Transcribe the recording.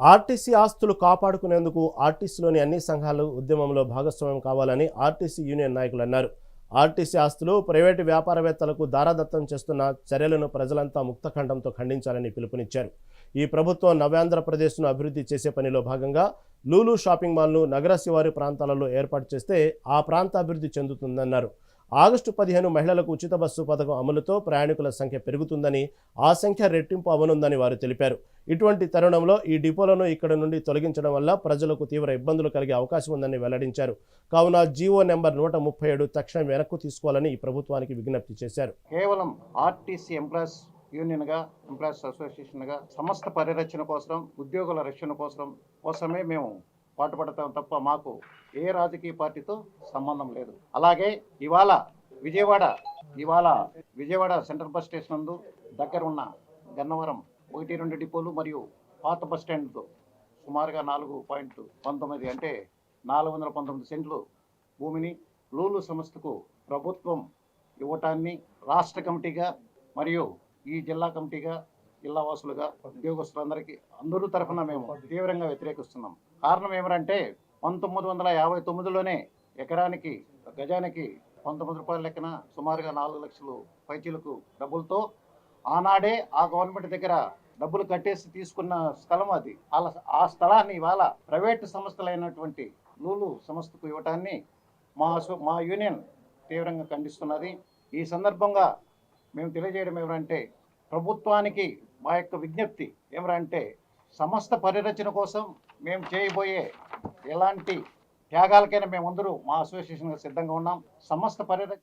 RTC ఆస్తులు కాపాడుకునేందుకు ఆర్టీసీలోని అన్ని సంఘాలు ఉద్యమంలో భాగస్వామ్యం కావాలని ఆర్టీసీ యూనియన్ నాయకులు అన్నారు. ఆర్టీసీ ఆస్తులు ప్రైవేటు వ్యాపారవేత్తలకు దారాదత్తం చేస్తున్న చర్యలను ప్రజలంతా ముక్తఖండంతో ఖండించాలని పిలుపునిచ్చారు. ఈ ప్రభుత్వం నవ్యాంధ్రప్రదేశ్ను అభివృద్ధి చేసే పనిలో భాగంగా లూలు షాపింగ్ మాల్ను నగర శివారు ప్రాంతాలలో ఏర్పాటు చేస్తే ఆ ప్రాంత అభివృద్ధి చెందుతుందన్నారు. ఆగస్టు పదిహేను మహిళలకు ఉచిత బస్సు పథకం అమలుతో ప్రయాణికుల సంఖ్య పెరుగుతుందని ఆ సంఖ్య రెట్టింపు అవనుందని వారు తెలిపారు. ఇటువంటి తరుణంలో ఈ డిపోలను ఇక్కడ నుండి తొలగించడం వల్ల ప్రజలకు తీవ్ర ఇబ్బందులు కలిగే అవకాశం ఉందని వెల్లడించారు. కావున జీవో నెంబర్ నూట ముప్పై ఏడు తక్షణం వెనక్కు తీసుకోవాలని ఈ ప్రభుత్వానికి విజ్ఞప్తి చేశారు. కేవలం ఆర్టీసీ ఎంప్లాయీస్ యూనియన్గా ఎంప్లాయీస్ అసోసియేషన్గా సమస్త పరిరక్షణ కోసం ఉద్యోగుల రక్షణ కోసం కోసమే మేము పాటుపడతాం తప్ప మాకు ఏ రాజకీయ పార్టీతో సంబంధం లేదు. అలాగే ఇవాళ విజయవాడ ఇవాళ విజయవాడ సెంట్రల్ బస్ స్టేషన్ నందు దగ్గర ఉన్న గన్నవరం ఒకటి రెండు డిపోలు మరియు పాత బస్ స్టాండ్తో సుమారుగా నాలుగు పాయింట్ పంతొమ్మిది అంటే నాలుగు వందల పంతొమ్మిది సెంట్లు భూమిని లూలు సంస్థకు ప్రభుత్వం ఇవ్వటాన్ని రాష్ట్ర కమిటీగా మరియు ఈ జిల్లా కమిటీగా జిల్లా వాసులుగా ఉద్యోగస్తులందరికీ అందరూ తరఫున మేము తీవ్రంగా వ్యతిరేకిస్తున్నాం. కారణం ఏమిటంటే పంతొమ్మిది వందల యాభై తొమ్మిదిలోనే ఎకరానికి గజానికి పంతొమ్మిది రూపాయల లెక్కన సుమారుగా నాలుగు లక్షలు పైచీలకు డబ్బులతో ఆనాడే ఆ గవర్నమెంట్ దగ్గర డబ్బులు కట్టేసి తీసుకున్న స్థలం అది. అలా ఆ స్థలాన్ని ఇవాళ ప్రైవేటు సంస్థలైనటువంటి లూలు సంస్థకు ఇవ్వటాన్ని మా మా యూనియన్ తీవ్రంగా ఖండిస్తున్నది. ఈ సందర్భంగా మేము తెలియజేయడం ఏమిటంటే ప్రభుత్వానికి మా యొక్క విజ్ఞప్తి ఏమరంటే సమస్త పరిరక్షణ కోసం మేము చేయబోయే ఎలాంటి త్యాగాలకైనా మేమందరూ మా అసోసియేషన్గా సిద్ధంగా ఉన్నాం. సమస్త పరిరచన